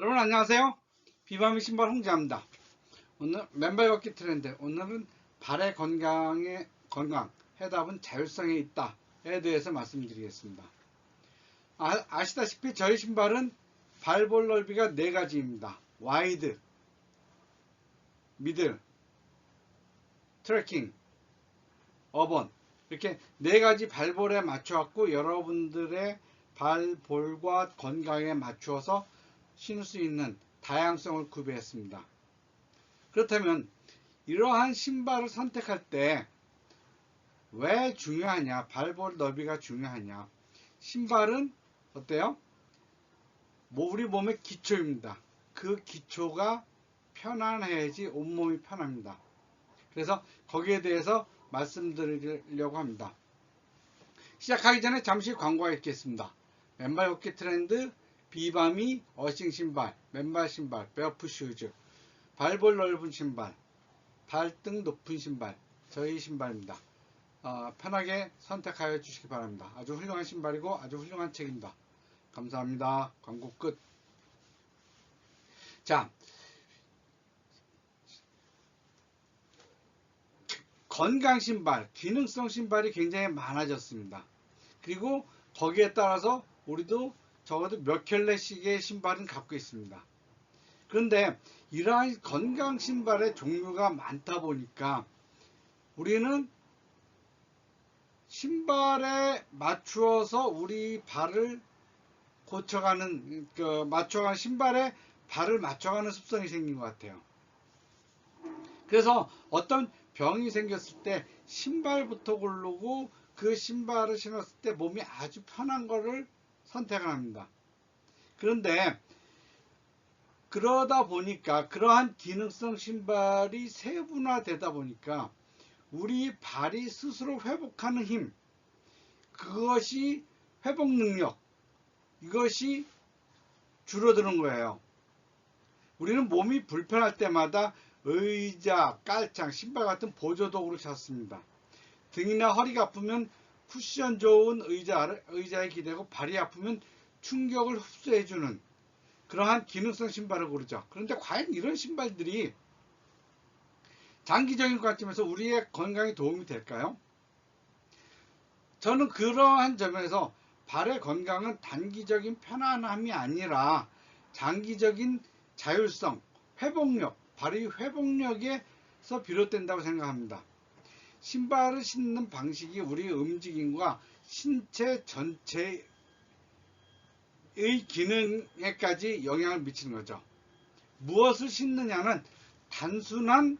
여러분 안녕하세요. 비바미 신발 홍자입니다. 오늘 맨발 걷기 트렌드. 오늘은 발의 건강에 건강 해답은 자율성에 있다 에 대해서 말씀드리겠습니다. 아, 시다시피 저희 신발은 발볼 넓이가 네 가지입니다. 와이드, 미들, 트래킹, 어번 이렇게 네 가지 발볼에 맞춰 갖고 여러분들의 발볼과 건강에 맞추어서 신을 수 있는 다양성을 구비했습니다. 그렇다면 이러한 신발을 선택할 때 왜 중요하냐? 발볼 너비가 중요하냐? 신발은 어때요? 뭐 우리 몸의 기초입니다. 그 기초가 편안해야지 온몸이 편합니다. 그래서 거기에 대해서 말씀드리려고 합니다. 시작하기 전에 잠시 광고가 있겠습니다. 맨발 걷기 트렌드 비바미 어싱 신발, 맨발 신발, 베어프 슈즈, 발볼 넓은 신발, 발등 높은 신발, 저희 신발입니다. 어, 편하게 선택하여 주시기 바랍니다. 아주 훌륭한 신발이고 아주 훌륭한 책입니다. 감사합니다. 광고 끝. 자, 건강 신발, 기능성 신발이 굉장히 많아졌습니다. 그리고 거기에 따라서 우리도 적어도 몇 켤레씩의 신발은 갖고 있습니다. 그런데 이러한 건강 신발의 종류가 많다 보니까 우리는 신발에 맞추어서 우리 발을 고쳐가는 그 맞춰가는 신발에 발을 맞춰가는 습성이 생긴 것 같아요. 그래서 어떤 병이 생겼을 때 신발부터 고르고 그 신발을 신었을 때 몸이 아주 편한 거를 선택을 합니다. 그런데 그러다 보니까 그러한 기능성 신발이 세분화되다 보니까 우리 발이 스스로 회복하는 힘 그것이 회복 능력 이것이 줄어드는 거예요. 우리는 몸이 불편할 때마다 의자, 깔창, 신발 같은 보조 도구를 찾습니다. 등이나 허리가 아프면 쿠션 좋은 의자, 의자에 기대고 발이 아프면 충격을 흡수해주는 그러한 기능성 신발을 고르죠. 그런데 과연 이런 신발들이 장기적인 관점에서 우리의 건강에 도움이 될까요? 저는 그러한 점에서 발의 건강은 단기적인 편안함이 아니라 장기적인 자율성, 회복력, 발의 회복력에서 비롯된다고 생각합니다. 신발을 신는 방식이 우리의 움직임과 신체 전체의 기능에까지 영향을 미치는 거죠. 무엇을 신느냐는 단순한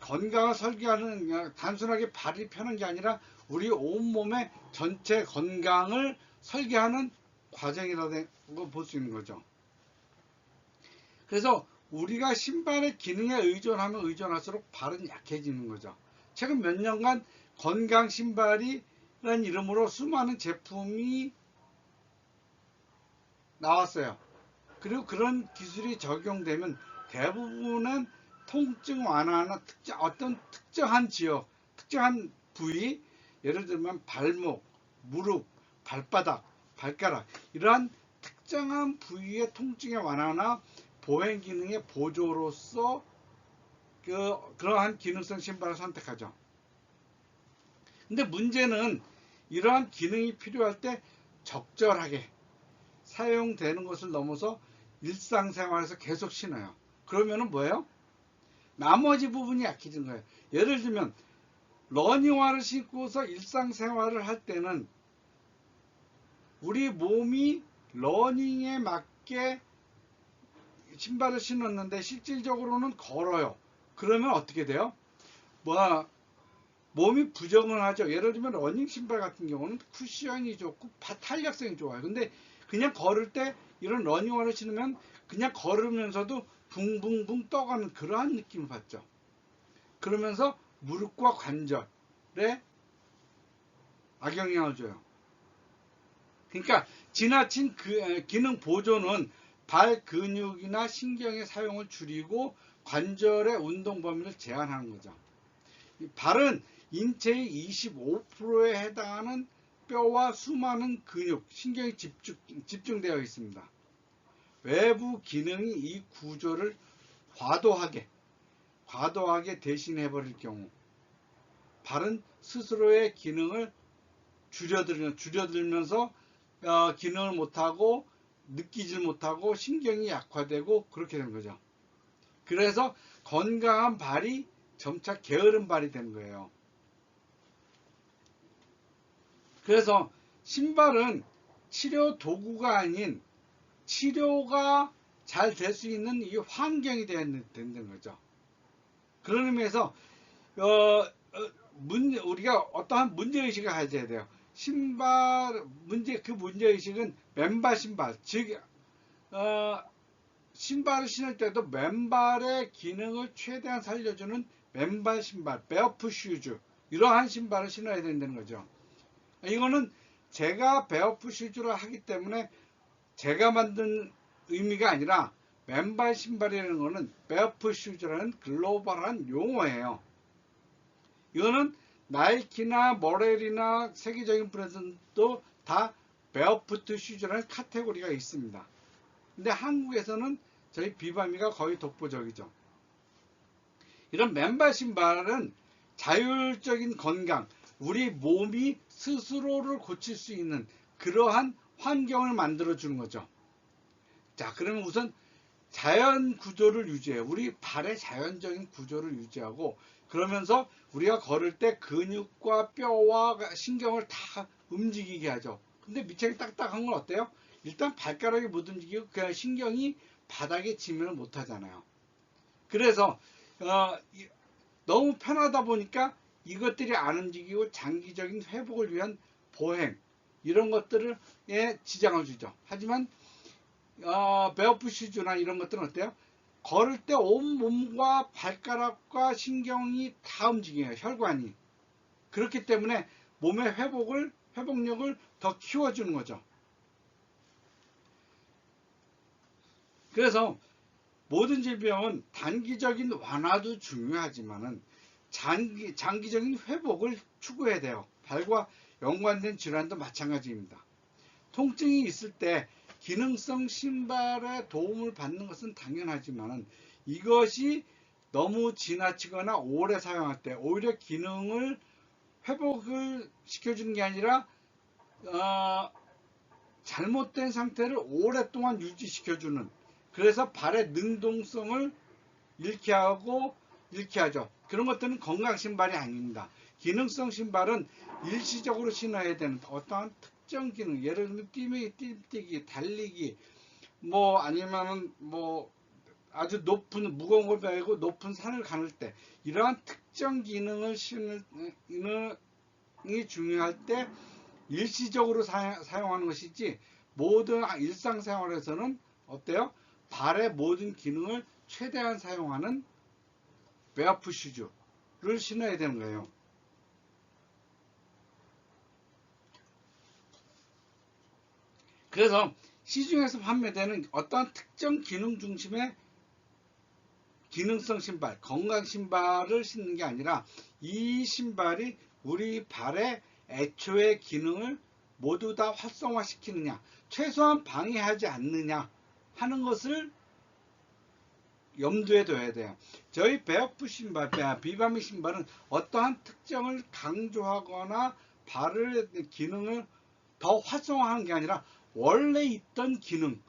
건강을 설계하는 단순하게 발이 편한 게 아니라 우리 온몸의 전체 건강을 설계하는 과정이라고 볼 수 있는 거죠. 그래서 우리가 신발의 기능에 의존하면 의존할수록 발은 약해지는 거죠. 최근 몇 년간 건강 신발이라는 이름으로 수많은 제품이 나왔어요. 그리고 그런 기술이 적용되면 대부분은 통증 완화나 특정, 어떤 특정한 지역, 특정한 부위, 예를 들면 발목, 무릎, 발바닥, 발가락 이러한 특정한 부위의 통증의 완화나 보행 기능의 보조로서 그, 그러한 기능성 신발을 선택하죠. 근데 문제는 이러한 기능이 필요할 때 적절하게 사용되는 것을 넘어서 일상생활에서 계속 신어요. 그러면은 뭐예요? 나머지 부분이 약해진 거예요. 예를 들면 러닝화를 신고서 일상생활을 할 때는 우리 몸이 러닝에 맞게 신발을 신었는데 실질적으로는 걸어요. 그러면 어떻게 돼요? 뭐 몸이 부정을 하죠. 예를 들면 러닝 신발 같은 경우는 쿠션이 좋고 탄력성이 좋아요. 근데 그냥 걸을 때 이런 러닝화를 신으면 그냥 걸으면서도 붕붕붕 떠가는 그러한 느낌을 받죠. 그러면서 무릎과 관절에 악영향을 줘요. 그러니까 지나친 그 기능 보조는 발 근육이나 신경의 사용을 줄이고 관절의 운동 범위를 제한하는 거죠. 발은 인체의 25%에 해당하는 뼈와 수많은 근육, 신경이 집중, 집중되어 있습니다. 외부 기능이 이 구조를 과도하게 과도하게 대신해 버릴 경우 발은 스스로의 기능을 줄여들, 줄여들면서 어, 기능을 못하고 느끼질 못하고 신경이 약화되고 그렇게 되는 거죠. 그래서 건강한 발이 점차 게으른 발이 되는 거예요. 그래서 신발은 치료 도구가 아닌 치료가 잘 될 수 있는 이 환경이 되는 거죠. 그런 의미에서 어, 어, 문, 우리가 어떠한 문제의식을 가져야 돼요. 신발, 문제, 그 문제 의식은 맨발 신발. 즉, 어, 신발을 신을 때도 맨발의 기능을 최대한 살려주는 맨발 신발, 베어프 슈즈. 이러한 신발을 신어야 된다는 거죠. 이거는 제가 베어프 슈즈를 하기 때문에 제가 만든 의미가 아니라 맨발 신발이라는 것은 베어프 슈즈라는 글로벌한 용어예요. 이거는 나이키나 머렐이나 세계적인 브랜드도 다 베어푸트 슈즈라는 카테고리가 있습니다. 근데 한국에서는 저희 비바미가 거의 독보적이죠. 이런 맨발 신발은 자율적인 건강, 우리 몸이 스스로를 고칠 수 있는 그러한 환경을 만들어 주는 거죠. 자, 그러면 우선 자연 구조를 유지해요. 우리 발의 자연적인 구조를 유지하고 그러면서 우리가 걸을 때 근육과 뼈와 신경을 다 움직이게 하죠. 근데 밑창이 딱딱한 건 어때요? 일단 발가락이 못 움직이고 그냥 신경이 바닥에 지면을 못 하잖아요. 그래서 어, 너무 편하다 보니까 이것들이 안 움직이고 장기적인 회복을 위한 보행 이런 것들을 에 지장을 주죠. 하지만 어, 베어푸시즈나 이런 것들은 어때요? 걸을 때 온 몸과 발가락과 신경이 다 움직여요. 혈관이. 그렇기 때문에 몸의 회복을, 회복력을 더 키워주는 거죠. 그래서 모든 질병은 단기적인 완화도 중요하지만은 장기, 장기적인 회복을 추구해야 돼요. 발과 연관된 질환도 마찬가지입니다. 통증이 있을 때 기능성 신발의 도움을 받는 것은 당연하지만 이것이 너무 지나치거나 오래 사용할 때 오히려 기능을 회복을 시켜주는 게 아니라 어, 잘못된 상태를 오랫동안 유지시켜주는 그래서 발의 능동성을 잃게 하고 잃게 하죠. 그런 것들은 건강 신발이 아닙니다. 기능성 신발은 일시적으로 신어야 되는 어떠한 특정 기능, 예를 들면 뛰기, 뛰기, 달리기, 뭐 아니면은 뭐 아주 높은 무거운 걸 메고 높은 산을 가는 때 이러한 특정 기능을 신을 이 중요할 때 일시적으로 사용, 하는 것이지 모든 일상생활에서는 어때요? 발의 모든 기능을 최대한 사용하는 베어프 슈즈를 신어야 되는 거예요. 그래서 시중에서 판매되는 어떤 특정 기능 중심의 기능성 신발, 건강 신발을 신는 게 아니라 이 신발이 우리 발의 애초의 기능을 모두 다 활성화시키느냐, 최소한 방해하지 않느냐 하는 것을 염두에 둬야 돼요. 저희 베어프 신발, 비바미 신발은 어떠한 특정을 강조하거나 발의 기능을 더 활성화하는 게 아니라 원래 있던 기능,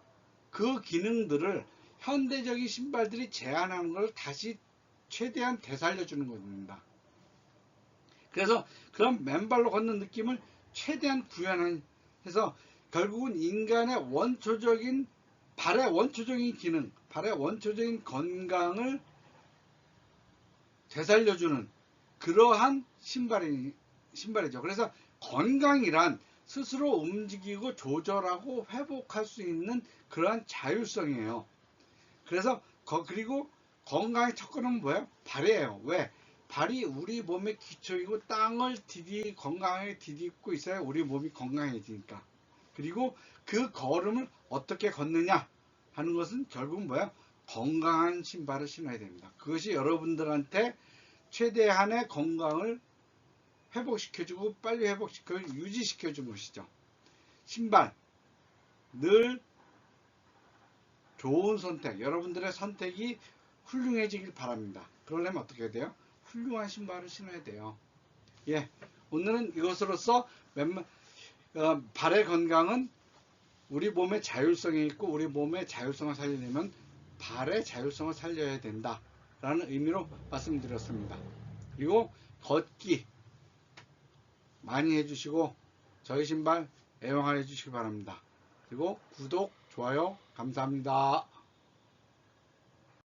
그 기능들을 현대적인 신발들이 제한하는 걸 다시 최대한 되살려 주는 겁니다. 그래서 그런 맨발로 걷는 느낌을 최대한 구현한 해서 결국은 인간의 원초적인 발의 원초적인 기능, 발의 원초적인 건강을 되살려주는 그러한 신발이, 신발이죠. 그래서 건강이란 스스로 움직이고 조절하고 회복할 수 있는 그러한 자율성이에요. 그래서 그리고 건강의 첫 걸음은 뭐예요? 발이에요. 왜? 발이 우리 몸의 기초이고 땅을 디디 건강하게 디딛고 있어야 우리 몸이 건강해지니까. 그리고 그 걸음을 어떻게 걷느냐 하는 것은 결국 뭐야? 건강한 신발을 신어야 됩니다. 그것이 여러분들한테 최대한의 건강을 회복시켜주고 빨리 회복시켜 유지시켜준 것이죠. 신발 늘 좋은 선택, 여러분들의 선택이 훌륭해지길 바랍니다. 그러려면 어떻게 해야 돼요? 훌륭한 신발을 신어야 돼요. 예, 오늘은 이것으로서 웬만, 어, 발의 건강은 우리 몸의 자율성이 있고 우리 몸의 자율성을 살리려면 발의 자율성을 살려야 된다 라는 의미로 말씀드렸습니다. 그리고 걷기 많이 해주시고 저희 신발 애용해 주시기 바랍니다. 그리고 구독, 좋아요 감사합니다.